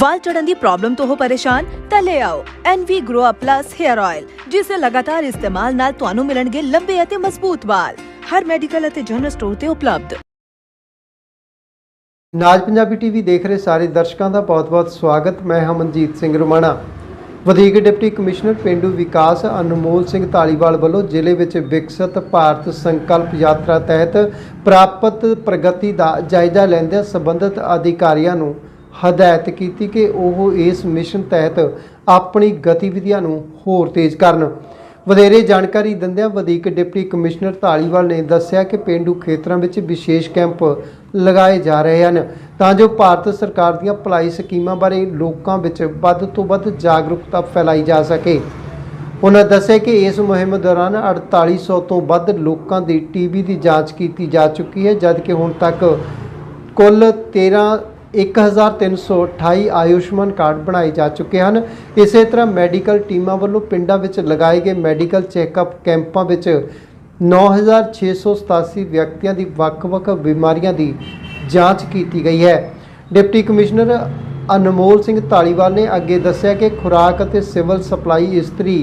ਵਾਲ ਝੜਨ ਦੀ problem ਤੋਂ ਹੋ ਪਰੇਸ਼ਾਨ, ਤਾਂ ਲੈ ਆਓ NV Grow Up Plus Hair Oil ਜਿਸ ਦੇ ਲਗਾਤਾਰ ਇਸਤੇਮਾਲ ਨਾਲ ਤੁਹਾਨੂੰ ਮਿਲਣਗੇ ਲੰਬੇ ਅਤੇ ਮਜ਼ਬੂਤ ਵਾਲ। ਹਰ ਮੈਡੀਕਲ ਅਤੇ ਜਨਰਲ ਸਟੋਰ ਤੇ ਉਪਲਬਧ। ਨਾਜ ਪੰਜਾਬੀ ਟੀਵੀ ਦੇਖ ਰਹੇ ਸਾਰੇ ਦਰਸ਼ਕਾਂ ਦਾ ਬਹੁਤ-ਬਹੁਤ ਸਵਾਗਤ। ਮੈਂ ਹਾਂ ਸਿੰਘ ਰਮਾਣਾ। ਵਧੀਕ ਡਿਪਟੀ ਕਮਿਸ਼ਨਰ ਪਿੰਡੂ ਵਿਕਾਸ ਅਨਮੋਲ ਸਿੰਘ ਢਾਲੀਵਾਲ ਵੱਲੋਂ ਜ਼ਿਲ੍ਹੇ ਵਿੱਚ ਵਿਕਸਿਤ ਭਾਰਤ ਸੰਕਲਪ ਯਾਤਰਾ ਤਹਿਤ ਪ੍ਰਾਪਤ ਪ੍ਰਗਤੀ ਦਾ ਜਾਇਜ਼ਾ ਲੈਂਦਿਆਂ ਸੰਬੰਧਿਤ ਅਧਿਕਾਰੀਆਂ ਨੂੰ ਹਦਾਇਤ ਕੀਤੀ ਕਿ ਉਹ ਇਸ ਮਿਸ਼ਨ ਤਹਿਤ ਆਪਣੀ ਗਤੀਵਿਧੀਆਂ ਨੂੰ ਹੋਰ ਤੇਜ਼ ਕਰਨ। ਵਧੇਰੇ ਜਾਣਕਾਰੀ ਦਿੰਦਿਆਂ ਵਧੀਕ ਡਿਪਟੀ ਕਮਿਸ਼ਨਰ ਢਾਲੀਵਾਲ ਨੇ ਦੱਸਿਆ ਕਿ ਪਿੰਡੂ ਖੇਤਰਾਂ ਵਿੱਚ ਵਿਸ਼ੇਸ਼ ਕੈਂਪ ਲਗਾਏ ਜਾ ਰਹੇ ਹਨ। ਤਾਂ ਜੋ ਭਾਰਤ ਸਰਕਾਰ ਦੀਆਂ ਭਲਾਈ ਸਕੀਮਾਂ ਬਾਰੇ ਲੋਕਾਂ ਵਿੱਚ ਵੱਧ ਤੋਂ ਵੱਧ ਜਾਗਰੂਕਤਾ ਫੈਲਾਈ ਜਾ ਸਕੇ। ਉਹਨਾਂ ਦੱਸਿਆ ਕਿ ਇਸ ਮੁਹਿੰਮ ਦੌਰਾਨ 4800 ਤੋਂ ਵੱਧ ਲੋਕਾਂ ਦੀ ਟੀਬੀ ਦੀ ਜਾਂਚ ਕੀਤੀ ਜਾ ਚੁੱਕੀ ਹੈ, ਜਦਕਿ ਹੁਣ ਤੱਕ ਕੁੱਲ 13 1328 ਆਯੁਸ਼ਮਾਨ ਕਾਰਡ ਬਣਾਏ ਜਾ ਚੁੱਕੇ ਹਨ। ਇਸੇ ਤਰ੍ਹਾਂ ਮੈਡੀਕਲ ਟੀਮਾਂ ਵੱਲੋਂ ਪਿੰਡਾਂ ਵਿੱਚ ਲਗਾਏ ਗਏ ਮੈਡੀਕਲ ਚੈੱਕਅਪ ਕੈਂਪਾਂ ਵਿੱਚ 9687 ਵਿਅਕਤੀਆਂ ਦੀ ਵੱਖ-ਵੱਖ ਬਿਮਾਰੀਆਂ ਦੀ ਜਾਂਚ ਕੀਤੀ ਗਈ ਹੈ। ਡਿਪਟੀ ਕਮਿਸ਼ਨਰ ਅਨਮੋਲ ਸਿੰਘ ਢਾਲੀਵਾਲ ਨੇ ਅੱਗੇ ਦੱਸਿਆ ਕਿ ਖੁਰਾਕ ਅਤੇ ਸਿਵਲ ਸਪਲਾਈ ਇਸਤਰੀ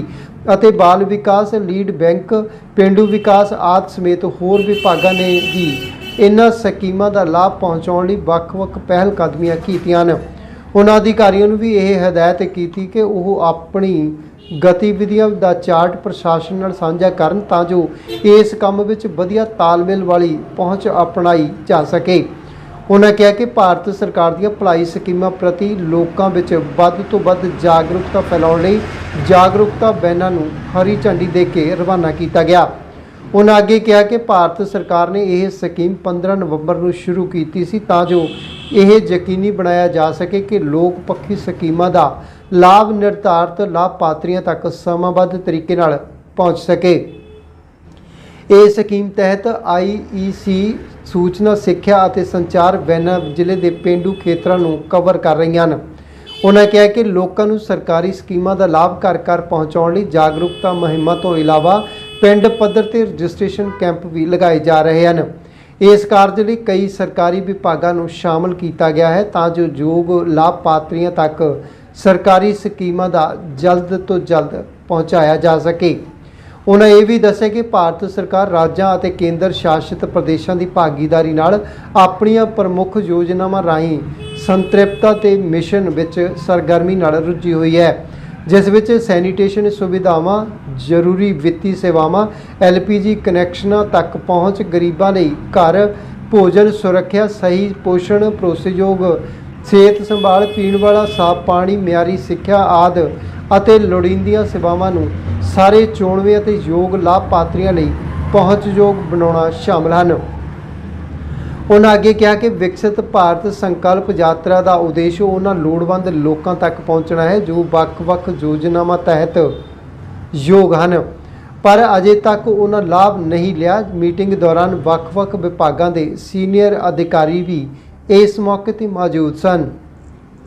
ਅਤੇ ਬਾਲ ਵਿਕਾਸ ਲੀਡ ਬੈਂਕ, ਪਿੰਡੂ ਵਿਕਾਸ ਆਦਿ ਸਮੇਤ ਹੋਰ ਵਿਭਾਗਾਂ ਨੇ ਵੀ ਇਹਨਾਂ ਸਕੀਮਾਂ ਦਾ ਲਾਭ ਪਹੁੰਚਾਉਣ ਲਈ ਵੱਖ-ਵੱਖ ਪਹਿਲ ਕਦਮੀਆਂ ਕੀਤੀਆਂ ਹਨ। ਉਹਨਾਂ ਅਧਿਕਾਰੀਆਂ ਨੂੰ ਵੀ ਇਹ ਹਦਾਇਤ ਕੀਤੀ ਕਿ ਉਹ ਆਪਣੀ ਗਤੀਵਿਧੀਆਂ ਦਾ ਚਾਰਟ ਪ੍ਰਸ਼ਾਸਨ ਨਾਲ ਸਾਂਝਾ ਕਰਨ ਤਾਂ ਜੋ ਇਸ ਕੰਮ ਵਿੱਚ ਵਧੀਆ ਤਾਲਮੇਲ ਵਾਲੀ ਪਹੁੰਚ ਅਪਣਾਈ ਜਾ ਸਕੇ। ਉਹਨਾਂ ਕਿਹਾ ਕਿ ਭਾਰਤ ਸਰਕਾਰ ਦੀਆਂ ਭਲਾਈ ਸਕੀਮਾਂ ਪ੍ਰਤੀ ਲੋਕਾਂ ਵਿੱਚ ਵੱਧ ਤੋਂ ਵੱਧ ਜਾਗਰੂਕਤਾ ਫੈਲਾਉਣ ਲਈ ਜਾਗਰੂਕਤਾ ਬੈਨਾਂ ਨੂੰ ਹਰੀ ਝੰਡੀ ਦੇ ਕੇ ਰਵਾਨਾ ਕੀਤਾ ਗਿਆ। ਉਹਨਾਂ ਅੱਗੇ ਕਿਹਾ ਕਿ ਭਾਰਤ ਸਰਕਾਰ ਨੇ ਇਹ ਸਕੀਮ 15 ਨਵੰਬਰ ਨੂੰ ਸ਼ੁਰੂ ਕੀਤੀ ਸੀ ਤਾਂ ਜੋ ਇਹ ਯਕੀਨੀ ਬਣਾਇਆ ਜਾ ਸਕੇ ਕਿ ਲੋਕ ਪੱਖੀ ਸਕੀਮਾਂ ਦਾ ਲਾਭ ਨਿਰਧਾਰਤ ਲਾਭਪਾਤਰੀਆਂ ਤੱਕ ਸਮਾਂਬੱਧ ਤਰੀਕੇ ਨਾਲ ਪਹੁੰਚ ਸਕੇ। ਇਹ ਸਕੀਮ ਤਹਿਤ ਆਈਈਸੀ ਸੂਚਨਾ, ਸਿੱਖਿਆ ਅਤੇ ਸੰਚਾਰ ਵੈਨਾਂ ਜ਼ਿਲ੍ਹੇ ਦੇ ਪਿੰਡੂ ਖੇਤਰਾਂ ਨੂੰ ਕਵਰ ਕਰ ਰਹੀਆਂ ਹਨ। ਉਹਨਾਂ ਕਿਹਾ ਕਿ ਲੋਕਾਂ ਨੂੰ ਸਰਕਾਰੀ ਸਕੀਮਾਂ ਦਾ ਲਾਭ ਘਰ ਘਰ ਪਹੁੰਚਾਉਣ ਲਈ ਜਾਗਰੂਕਤਾ ਮੁਹਿੰਮਾਂ ਤੋਂ ਇਲਾਵਾ ਪਿੰਡ ਪੱਧਰ ਤੇ ਰਜਿਸਟ੍ਰੇਸ਼ਨ ਕੈਂਪ ਵੀ ਲਗਾਏ ਜਾ ਰਹੇ ਹਨ। ਇਸ ਕਾਰਜ ਲਈ ਕਈ ਸਰਕਾਰੀ ਵਿਭਾਗਾਂ ਨੂੰ ਸ਼ਾਮਲ ਕੀਤਾ ਗਿਆ ਹੈ ਤਾਂ ਜੋ ਯੋਗ ਲਾਭਪਾਤਰੀਆਂ ਤੱਕ ਸਰਕਾਰੀ ਸਕੀਮਾਂ ਦਾ ਜਲਦ ਤੋਂ ਜਲਦ ਪਹੁੰਚਾਇਆ ਜਾ ਸਕੇ। ਉਹਨਾਂ ਇਹ ਵੀ ਦੱਸਿਆ ਕਿ ਭਾਰਤ ਸਰਕਾਰ ਰਾਜਾਂ ਅਤੇ ਕੇਂਦਰ ਸ਼ਾਸਿਤ ਪ੍ਰਦੇਸ਼ਾਂ ਦੀ ਭਾਗੀਦਾਰੀ ਨਾਲ ਆਪਣੀਆਂ ਪ੍ਰਮੁੱਖ ਯੋਜਨਾਵਾਂ ਰਾਹੀਂ ਸੰਤ੍ਰਿਪਤਾ ਤੇ ਮਿਸ਼ਨ ਵਿੱਚ ਸਰਗਰਮੀ ਨਾਲ ਰੁੱਝੀ ਹੋਈ ਹੈ, ਜਿਸ ਵਿੱਚ ਸੈਨੀਟੇਸ਼ਨ ਸੁਵਿਧਾਵਾਂ ਜ਼ਰੂਰੀ ਵਿੱਤੀ ਸੇਵਾਵਾਂ ਐਲਪੀਜੀ ਕਨੈਕਸ਼ਨਾਂ ਤੱਕ ਪਹੁੰਚ ਗਰੀਬਾਂ ਲਈ ਘਰ, ਭੋਜਨ ਸੁਰੱਖਿਆ, ਸਹੀ ਪੋਸ਼ਣ ਭਰੋਸੇਯੋਗ ਸਿਹਤ ਸੰਭਾਲ, ਪੀਣ ਵਾਲਾ, ਸਾਫ਼ ਪਾਣੀ, ਮਿਆਰੀ ਸਿੱਖਿਆ ਆਦਿ ਅਤੇ ਲੋੜੀਂਦੀਆਂ ਸੇਵਾਵਾਂ ਨੂੰ ਸਾਰੇ ਚੋਣਵੇਂ ਅਤੇ ਯੋਗ ਲਾਭਪਾਤਰੀਆਂ ਲਈ ਪਹੁੰਚਯੋਗ ਬਣਾਉਣਾ ਸ਼ਾਮਲ ਹਨ। ਉਹਨਾਂ ਅੱਗੇ ਕਿਹਾ ਕਿ ਵਿਕਸਿਤ ਭਾਰਤ ਸੰਕਲਪ ਯਾਤਰਾ ਦਾ ਉਦੇਸ਼ ਉਹਨਾਂ ਲੋੜਵੰਦ ਲੋਕਾਂ ਤੱਕ ਪਹੁੰਚਣਾ ਹੈ, ਜੋ ਵੱਖ-ਵੱਖ ਯੋਜਨਾਵਾਂ ਤਹਿਤ ਯੋਗ ਹਨ। ਪਰ ਅਜੇ ਤੱਕ ਉਹਨਾਂ ਲਾਭ ਨਹੀਂ ਲਿਆ। ਮੀਟਿੰਗ ਦੌਰਾਨ ਵੱਖ-ਵੱਖ ਵਿਭਾਗਾਂ ਦੇ ਸੀਨੀਅਰ ਅਧਿਕਾਰੀ ਵੀ ਇਸ ਮੌਕੇ ਤੇ ਮੌਜੂਦ ਸਨ।